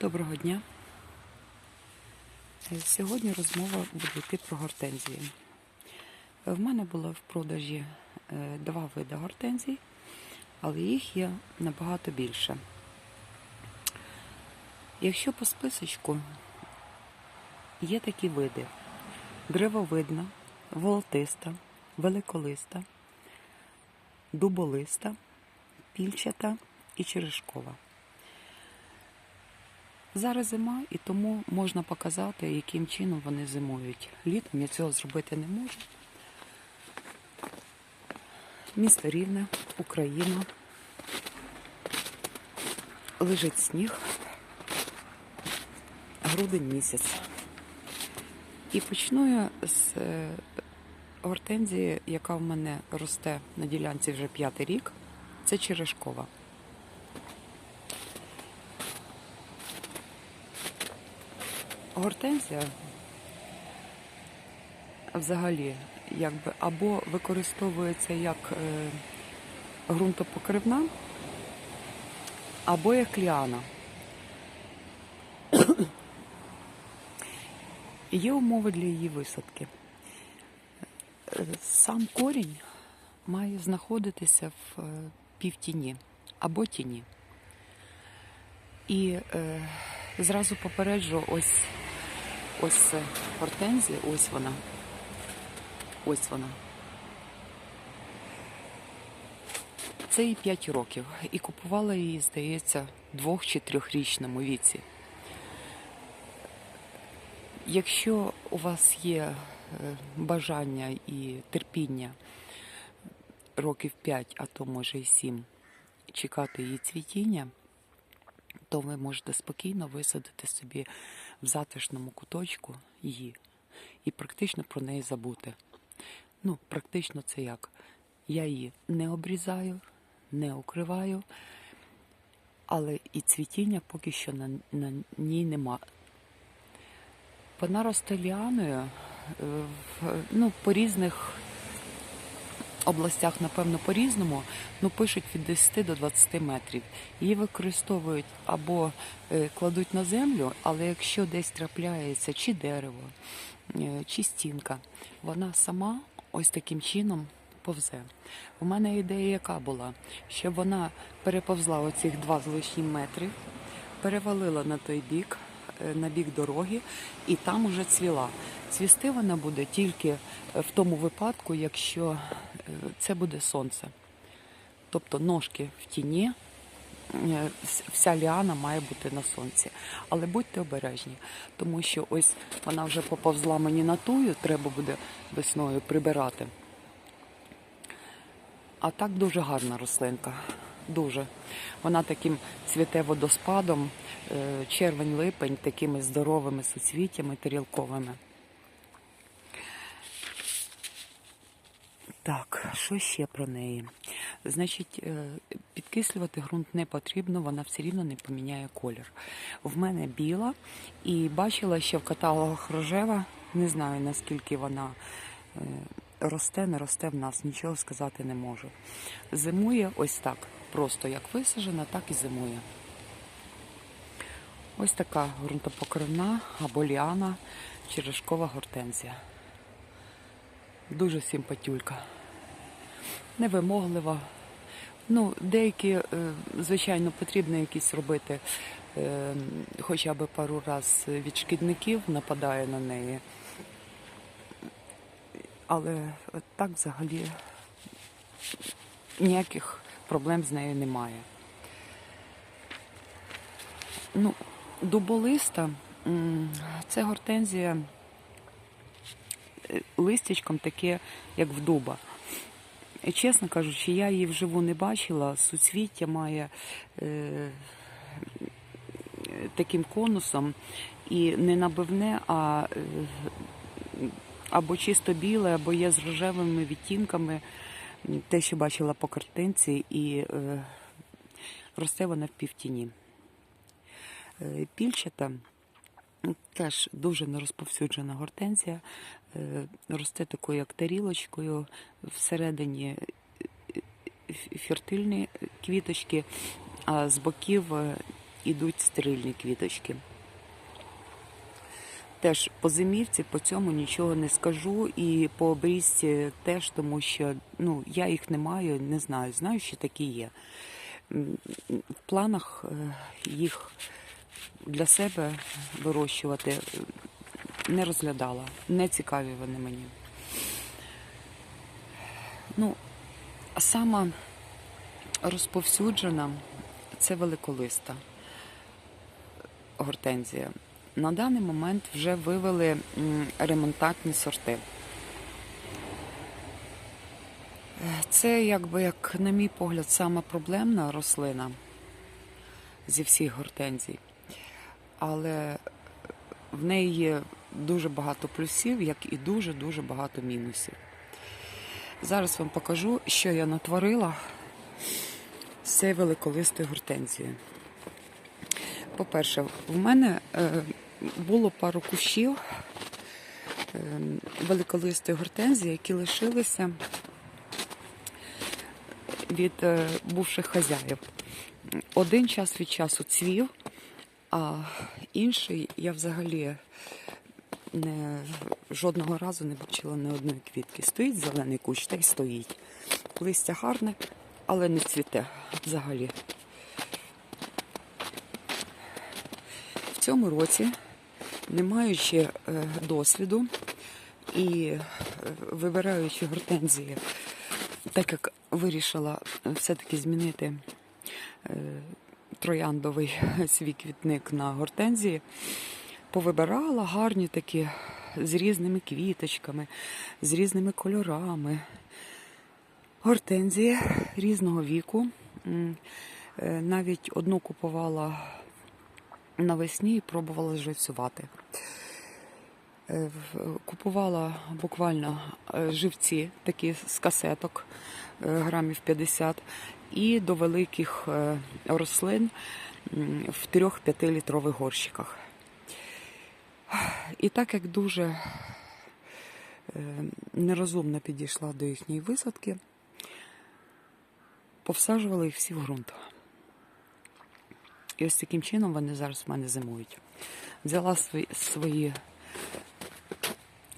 Доброго дня. Е, Сьогодні розмова буде йти про гортензії. В мене було в продажі е, два види гортензій, але їх є набагато більше. Якщо по списочку є такі види: древовидна, волотиста, великолиста, дуболиста, пільчата і черешкова. Зараз зима, і тому можна показати, яким чином вони зимують. Літом я цього зробити не можу. Місто Рівне, Україна. Лежить сніг. Грудень місяць. І почну я з е, гортензії, яка в мене росте на ділянці вже п'ятий рік. Це черешкова. Гортензія взагалі якби або використовується як е, ґрунтопокривна, або як ліана. Є умови для її висадки. Сам корінь має знаходитися в е, півтіні або тіні. І е, зразу попереджу, ось ось гортензія, ось вона. Ось вона. Це їй 5 років. І купувала її, здається, двох чи трьохрічному віці. Якщо у вас є е, бажання і терпіння років 5, а то може і 7, чекати її цвітіння, то ви можете спокійно висадити собі в затишному куточку її і практично про неї забути. Ну, практично це як? Я її не обрізаю, не укриваю, але і цвітіння поки що на, на ній нема. Вона росте ліаною е, ну, по різних областях, напевно, по-різному, ну пишуть від 10 до 20 метрів. Її використовують або е, кладуть на землю, але якщо десь трапляється чи дерево, е, чи стінка, вона сама ось таким чином повзе. У мене ідея яка була, щоб вона переповзла оцих два з лишнім метрів, перевалила на той бік, е, на бік дороги, і там уже цвіла. Цвісти вона буде тільки в тому випадку, якщо це буде сонце. Тобто ножки в тіні, е, вся ліана має бути на сонці. Але будьте обережні, тому що ось вона вже поповзла мені на тую, треба буде весною прибирати. А так дуже гарна рослинка. Дуже. Вона таким цвіте водоспадом, е, червень-липень, такими здоровими суцвіттями тарілковими. Так, що ще про неї? Значить, е, підкислювати ґрунт не потрібно, вона все рівно не поміняє колір. В мене біла і бачила, що в каталогах рожева, не знаю наскільки вона е, росте, не росте в нас, нічого сказати не можу. Зимує ось так, просто як висаджена, так і зимує. Ось така ґрунтопокривна або ліана черешкова гортензія. Дуже симпатюлька. Невимоглива. Ну, деякі, е, звичайно, потрібно якісь робити е, хоча б пару раз від шкідників нападає на неї. Але так взагалі ніяких проблем з нею немає. Ну, дуболиста це гортензія е, листячком таке, як в дуба. І, Чесно кажучи, я її вживу не бачила. Суцвіття має е, таким конусом і не набивне, а е, або чисто біле, або є з рожевими відтінками. Те, що бачила по картинці, і е, росте вона в півтіні. Е, Пільчата теж дуже нерозповсюджена гортензія. Е, Росте такою як тарілочкою, всередині е, фертильні квіточки, а з боків е, ідуть стерильні квіточки. Теж по зимівці по цьому нічого не скажу, і по обрізці теж, тому що ну, я їх не маю, не знаю. Знаю, що такі є. В планах е, їх для себе вирощувати не розглядала. Не цікаві вони мені. Ну, сама розповсюджена це великолиста гортензія. На даний момент вже вивели м, ремонтантні сорти. Це, якби, як, на мій погляд, сама проблемна рослина зі всіх гортензій. Але в неї є дуже багато плюсів, як і дуже-дуже багато мінусів. Зараз вам покажу, що я натворила з цією великолистою гортензією. По-перше, в мене е, було пару кущів е, великолистої гортензії, які лишилися від е, бувших хазяїв. Один час від часу цвів, а інший я взагалі не, жодного разу не бачила ні одної квітки. Стоїть зелений кущ та й стоїть. Листя гарне, але не цвіте взагалі. В цьому році, не маючи е, досвіду і е, вибираючи гортензії, так як вирішила все-таки змінити е, трояндовий свій квітник на гортензії, повибирала гарні такі з різними квіточками, з різними кольорами. Гортензії різного віку. Е, Навіть одну купувала навесні і пробувала живцювати. Е, Купувала буквально е, живці, такі з касеток грамів 50, і до великих е, рослин в 3-5 літрових горщиках. І так як дуже е, нерозумно підійшла до їхньої висадки, повсаджувала їх всі в ґрунт. І ось таким чином вони зараз в мене зимують. Взяла свої, свої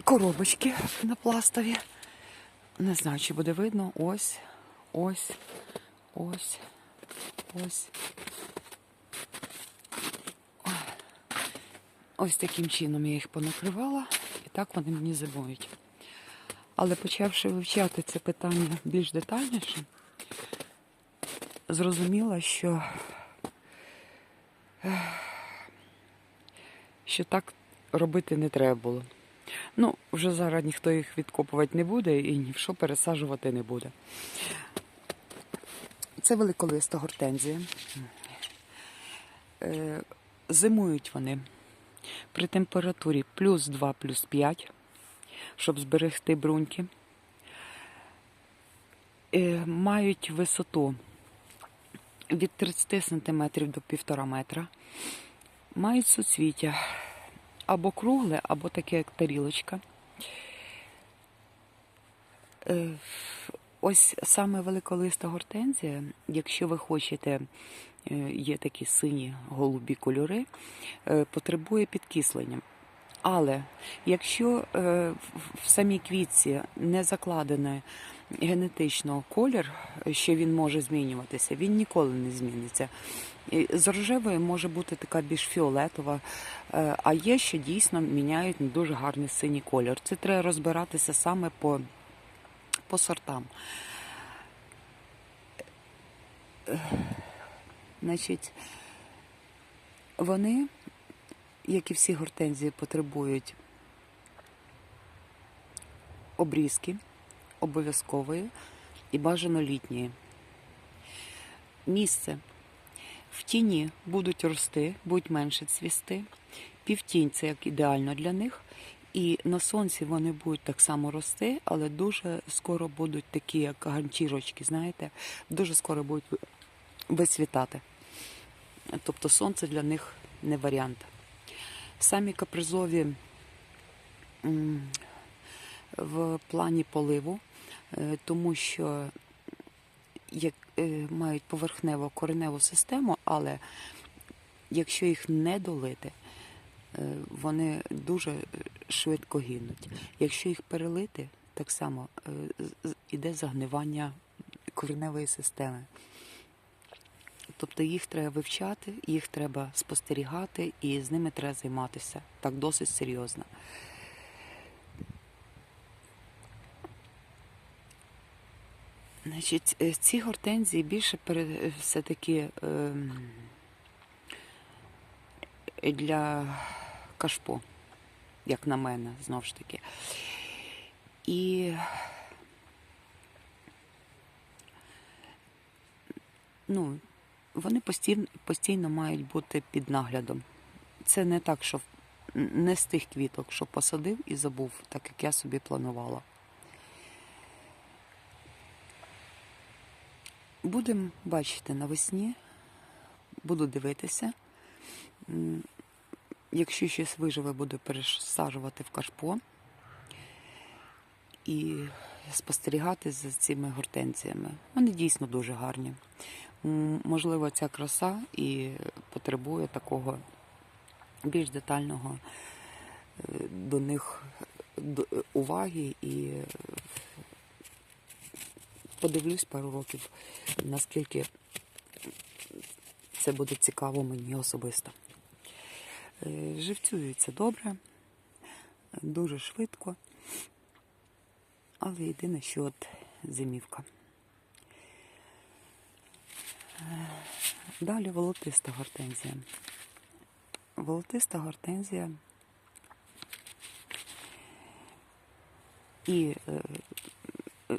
коробочки на пластові. Не знаю, чи буде видно. Ось, ось, ось, ось. Ось таким чином я їх понакривала, і так вони мені зимують. Але почавши вивчати це питання більш детальніше, зрозуміла, що, що так робити не треба було. Ну, вже зараз ніхто їх відкопувати не буде і ні в що пересаджувати не буде. Це великолиста гортензія. Е, Зимують вони при температурі плюс 2, плюс 5, щоб зберегти бруньки. Е, Мають висоту від 30 см до 1,5 метра. Мають суцвіття або кругле, або таке, як тарілочка. Ось саме великолиста гортензія, якщо ви хочете, е, є такі сині голубі кольори, е, потребує підкислення. Але якщо е, в- самій квітці не закладено генетично колір, що він може змінюватися, він ніколи не зміниться. З рожевої може бути така більш фіолетова, а є, що дійсно міняють дуже гарний синій колір. Це треба розбиратися саме по, по сортам. Значить, вони, як і всі гортензії, потребують обрізки обов'язкової і бажано літньої. Місце. В тіні будуть рости, будуть менше цвісти. Півтінь це як ідеально для них. І на сонці вони будуть так само рости, але дуже скоро будуть такі, як ганчірочки, знаєте, дуже скоро будуть висвітати. Тобто сонце для них не варіант. Самі капризові в плані поливу, е, тому що як, е, мають поверхнево кореневу систему, але якщо їх не долити, е, вони дуже швидко гинуть. Якщо їх перелити, так само е, з- іде загнивання кореневої системи. Тобто їх треба вивчати, їх треба спостерігати і з ними треба займатися так досить серйозно. Значить, е, ці гортензії більше пере- все-таки ем, для кашпо, як на мене, знову ж таки. І ну, вони постійно, постійно мають бути під наглядом. Це не так, що не з тих квіток, що посадив і забув, так як я собі планувала. Будемо бачити навесні, буду дивитися. Якщо щось виживе, буду пересаджувати в кашпо і спостерігати за цими гортензіями. Вони дійсно дуже гарні. Можливо, ця краса і потребує такого більш детального е, до них уваги і е, подивлюсь пару років, наскільки це буде цікаво мені особисто. Е, Живцюються добре, дуже швидко, але єдине, що от зимівка. Е, Далі волотиста гортензія. Волотиста гортензія і е,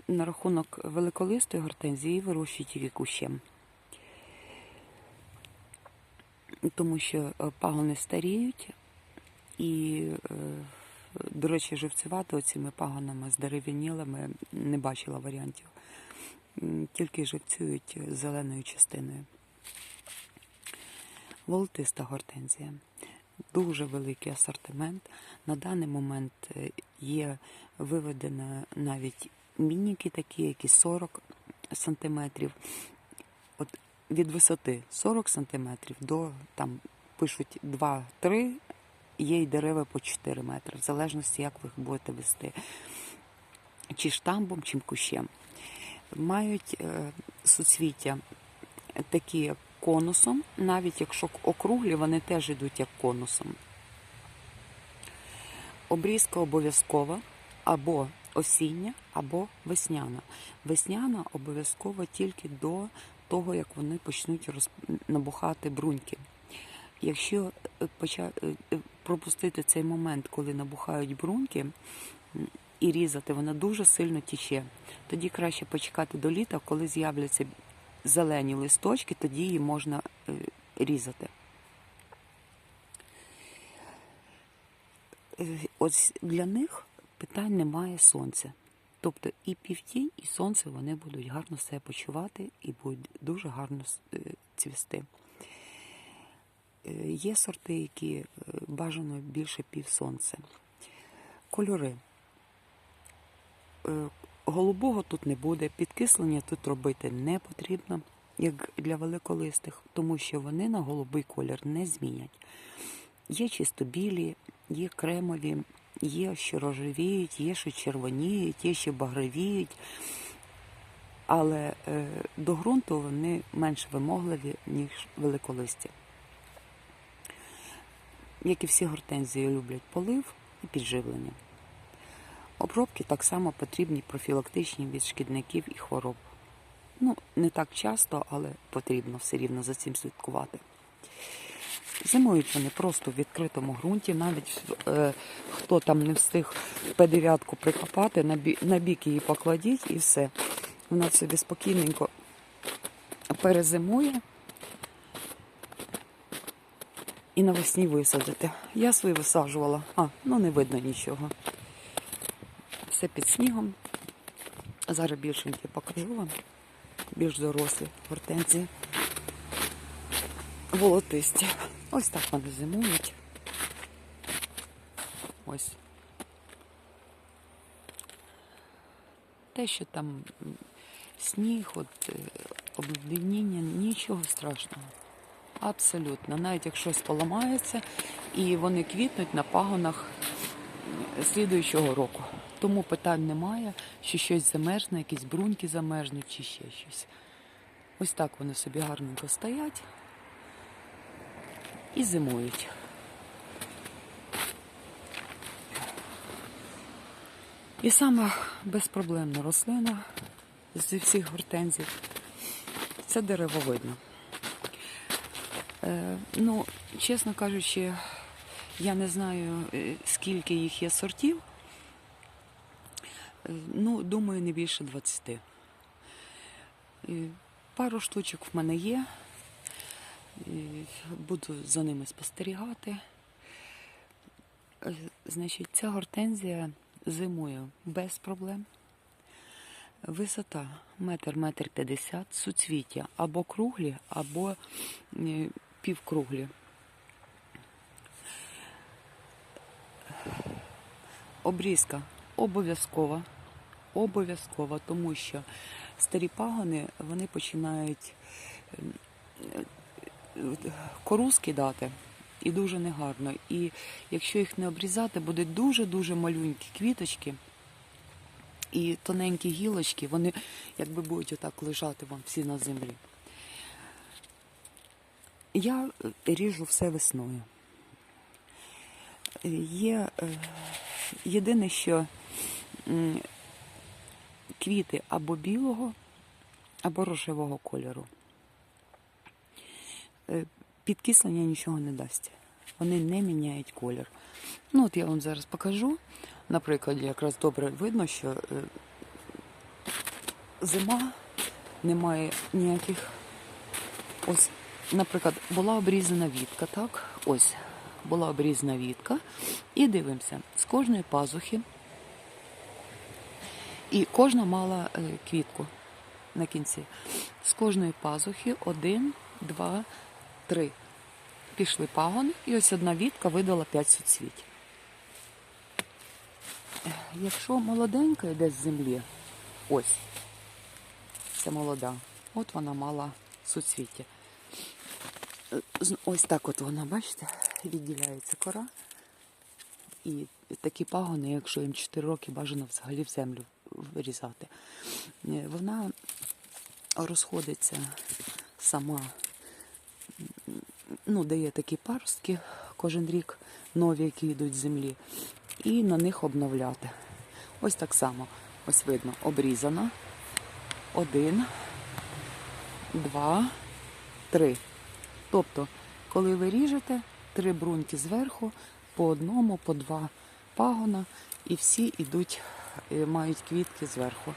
на рахунок великолистої гортензії вирощують тільки кущем. Тому що е, пагони старіють і, е, до речі, живцювати оціми пагонами здерев'янілими не бачила варіантів. Тільки живцюють зеленою частиною. Волотиста гортензія. Дуже великий асортимент. На даний момент е, є виведено навіть мініки такі, які 40 сантиметрів. От від висоти 40 сантиметрів до там пишуть 2-3, є й дерева по 4 метри, в залежності, як ви їх будете вести. Чи штамбом, чи кущем. Мають е, суцвіття такі як конусом, навіть якщо округлі, вони теж йдуть як конусом. Обрізка обов'язкова або осіння, або весняна. Весняна обов'язково тільки до того, як вони почнуть роз... набухати бруньки. Якщо е, поча... е, е, пропустити цей момент, коли набухають бруньки, і різати, вона дуже сильно тіче. Тоді краще почекати до літа, коли з'являться зелені листочки, тоді її можна різати. Ось для них питань немає сонця. Тобто і півтінь, і сонце вони будуть гарно себе почувати і будуть дуже гарно е, цвісти. Е, Є сорти, які е, бажано більше півсонця. Кольори. Е, Голубого тут не буде, підкислення тут робити не потрібно, як для великолистих, тому що вони на голубий колір не змінять. Є чисто білі, є кремові, є що рожевіють, є що червоніють, є що багровіють. Але е, до ґрунту вони менш вимогливі, ніж великолисті. Як і всі гортензії люблять полив і підживлення. Обробки так само потрібні профілактичні від шкідників і хвороб. Ну, не так часто, але потрібно все рівно за цим слідкувати. Зимують вони просто в відкритому ґрунті, навіть е, хто там не встиг П9 прикопати, на, бі, на бік її покладіть і все. Вона собі спокійненько перезимує і навесні висадити. Я свої висаджувала, а, ну не видно нічого. Все під снігом. Зараз більшенькі покажу вам, більш дорослі гортензії. Волотисті. Ось так вони зимують. Ось. Те, що там сніг, от, е, обледеніння, нічого страшного. Абсолютно. Навіть як щось поламається, і вони квітнуть на пагонах слідуючого року. Тому питань немає, що щось замерзне, якісь бруньки замерзнуть чи ще щось. Ось так вони собі гарненько стоять і зимують. І сама безпроблемна рослина зі всіх гортензій це деревовидно. Е, ну, чесно кажучи, я не знаю, е, скільки їх є сортів. Е, Ну, думаю, не більше 20. Е, Пару штучок в мене є. Буду за ними спостерігати. Значить, ця гортензія зимує без проблем. Висота метр, метр п'ятдесят, суцвіття або круглі, або е, півкруглі. Обрізка обов'язкова. Обов'язкова, тому що старі пагони вони починають кору скидати і дуже негарно. І якщо їх не обрізати, будуть дуже-дуже малюнькі квіточки і тоненькі гілочки, вони якби будуть отак лежати вам всі на землі. Я е, ріжу все весною. Е, Є е, єдине, що квіти або білого, або рожевого кольору. Е, Підкислення нічого не дасть. Вони не міняють колір. Ну, от я вам зараз покажу. Наприклад, якраз добре видно, що е, зима немає ніяких. Ось, наприклад, була обрізана вітка, так? Ось, була обрізана вітка. І дивимося, з кожної пазухи. І кожна мала е, квітку на кінці. З кожної пазухи один, два, три. Пішли пагони, і ось одна вітка видала п'ять суцвіть. Якщо молоденька йде з землі, ось, це молода, от вона мала суцвіття. Ось так от вона, бачите, відділяється кора. І такі пагони, якщо їм 4 роки, бажано взагалі в землю вирізати. Е, Вона розходиться сама, ну, дає такі паростки кожен рік, нові, які йдуть з землі, і на них обновляти. Ось так само, ось видно, обрізана. Один, два, три. Тобто, коли ви ріжете, три бруньки зверху, по одному, по два пагона, і всі йдуть, е, мають квітки зверху.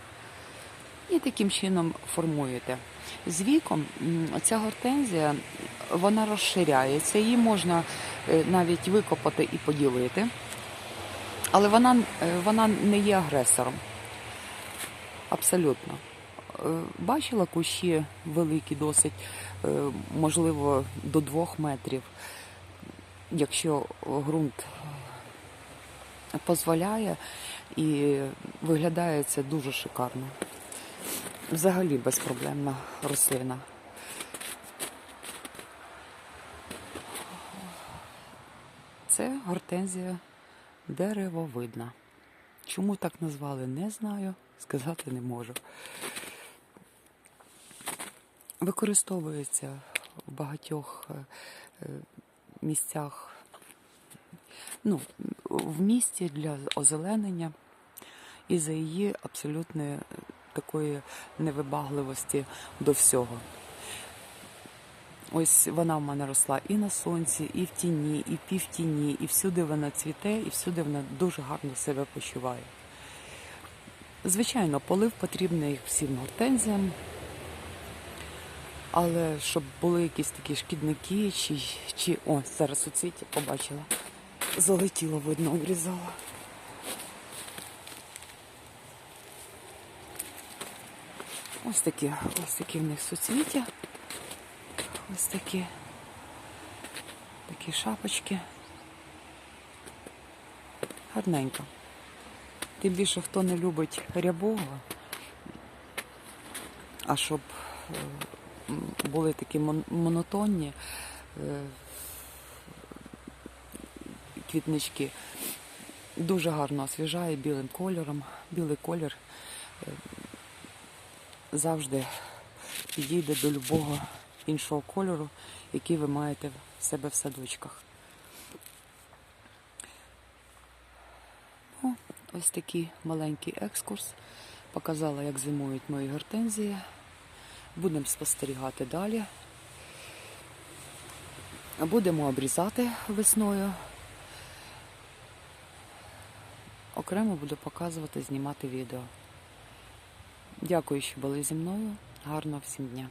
І таким чином формуєте. З віком ця гортензія вона розширяється, її можна е, навіть викопати і поділити, але вона, е, вона не є агресором. Абсолютно. Е, Бачила кущі великі, досить, можливо, до двох метрів, якщо ґрунт дозволяє і виглядає це дуже шикарно. Взагалі безпроблемна рослина. Це гортензія деревовидна. Чому так назвали, не знаю, сказати не можу. Використовується в багатьох е, е, місцях, ну, в місті для озеленення і за її абсолютної е, такої невибагливості до всього. Ось вона в мене росла і на сонці, і в тіні, і півтіні, і всюди вона цвіте, і всюди вона дуже гарно себе почуває. Звичайно, полив потрібний всім гортензіям, але щоб були якісь такі шкідники, чи, чи... о, зараз у цвіті побачила. Залетіло, видно, обрізала. Ось такі, ось такі в них суцвіття. Ось такі. Такі шапочки. Гарненько. Тим більше, хто не любить рябого, а щоб е, були такі монотонні, е, квітнички. Дуже гарно освіжає білим кольором. Білий колір е, завжди підійде до любого іншого кольору, який ви маєте в себе в садочках. Ну, ось такий маленький екскурс. Показала, як зимують мої гортензії. Будемо спостерігати далі. Будемо обрізати весною. Окремо буду показувати, знімати відео. Дякую, що були зі мною. Гарного всім дня!